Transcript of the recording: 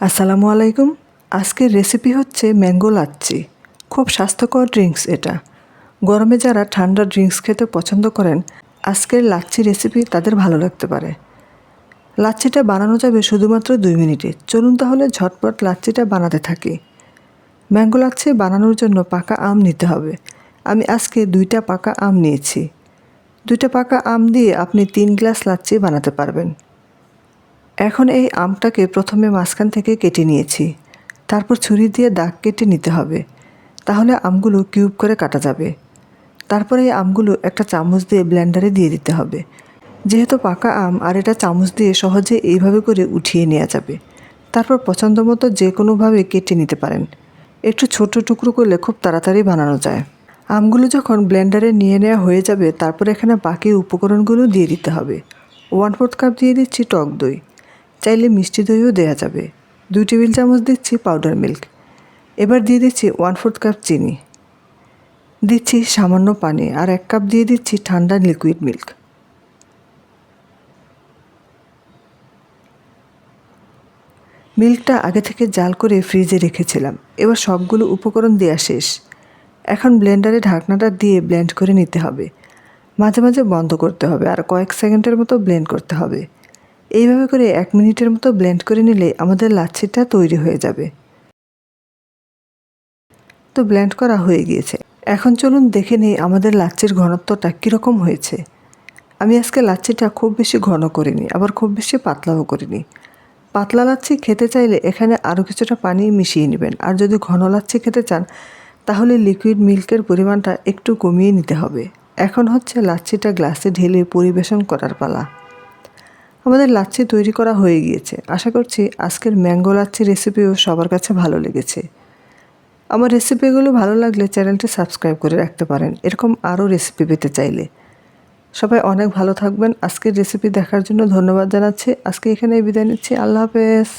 আসসালামু আলাইকুম। আজকের রেসিপি হচ্ছে ম্যাঙ্গো লাচ্ছি। খুব স্বাস্থ্যকর ড্রিঙ্কস এটা। গরমে যারা ঠান্ডা ড্রিঙ্কস খেতে পছন্দ করেন, আজকের লাচ্ছি রেসিপি তাদের ভালো লাগতে পারে। লাচ্ছিটা বানানো যাবে শুধুমাত্র দুই মিনিটে। চলুন তাহলে ঝটপট লাচ্ছিটা বানাতে থাকি। ম্যাঙ্গো লাচ্ছি বানানোর জন্য পাকা আম নিতে হবে। আমি আজকে দুইটা পাকা আম নিয়েছি। দুইটা পাকা আম দিয়ে আপনি তিন গ্লাস লাচ্ছি বানাতে পারবেন। এখন এই আমটাকে প্রথমে মাঝখান থেকে কেটে নিয়েছি। তারপর ছুরি দিয়ে দাগ কেটে নিতে হবে। তাহলে আমগুলো কিউব করে কাটা যাবে। তারপরে এই আমগুলো একটা চামচ দিয়ে ব্লেন্ডারে দিয়ে দিতে হবে। যেহেতু পাকা আম, আর এটা চামচ দিয়ে সহজে এইভাবে করে উঠিয়ে নেওয়া যাবে। তারপর পছন্দ মতো যে কোনোভাবে কেটে নিতে পারেন। একটু ছোট টুকরো করলে খুব তাড়াতাড়ি বানানো যায়। আমগুলো যখন ব্লেন্ডারে নিয়ে নেওয়া হয়ে যাবে, তারপর এখানে বাকি উপকরণগুলো দিয়ে দিতে হবে। ওয়ান ফোর্থ কাপ দিয়ে দিচ্ছি টক দই। চাইলে মিষ্টি দইও দেওয়া যাবে। দুই টেবিল চামচ দিচ্ছি পাউডার মিল্ক এবার দিয়ে দিচ্ছি ওয়ান ফোর্থ কাপ চিনি। দিচ্ছি সামান্য পানি আর এক কাপ দিয়ে দিচ্ছি ঠান্ডা লিকুইড মিল্ক মিল্কটা আগে থেকে জাল করে ফ্রিজে রেখেছিলাম। এবার সবগুলো উপকরণ দেওয়া শেষ। এখন ব্লেন্ডারে ঢাকনাটা দিয়ে ব্লেন্ড করে নিতে হবে। মাঝে মাঝে বন্ধ করতে হবে আর কয়েক সেকেন্ডের মতো ব্লেন্ড করতে হবে। এইভাবে করে এক মিনিটের মতো ব্লেন্ড করে নিলে আমাদের লাচ্ছিটা তৈরি হয়ে যাবে। তো ব্লেন্ড করা হয়ে গিয়েছে। এখন চলুন দেখে নিই আমাদের লাচ্ছির ঘনত্বটা কীরকম হয়েছে। আমি আজকে লাচ্ছিটা খুব বেশি ঘন করিনি, আবার খুব বেশি পাতলাও করিনি। পাতলা লাচ্ছি খেতে চাইলে এখানে আরও কিছুটা পানি মিশিয়ে নেবেন, আর যদি ঘন লাচ্ছি খেতে চান, তাহলে লিকুইড মিল্কের পরিমাণটা একটু কমিয়ে নিতে হবে। এখন হচ্ছে লাচ্ছিটা গ্লাসে ঢেলে পরিবেশন করার পালা। আমাদের লাচ্ছি তৈরি করা হয়ে গিয়েছে। আশা করছি আজকের ম্যাঙ্গো লাচ্ছি রেসিপিও সবার কাছে ভালো লেগেছে। আমার রেসিপিগুলো ভালো লাগলে চ্যানেলটি সাবস্ক্রাইব করে রাখতে পারেন। এরকম আরও রেসিপি পেতে চাইলে। সবাই অনেক ভালো থাকবেন। আজকের রেসিপি দেখার জন্য ধন্যবাদ জানাচ্ছি। আজকে এখানে বিদায় নিচ্ছি। আল্লাহ হাফেজ।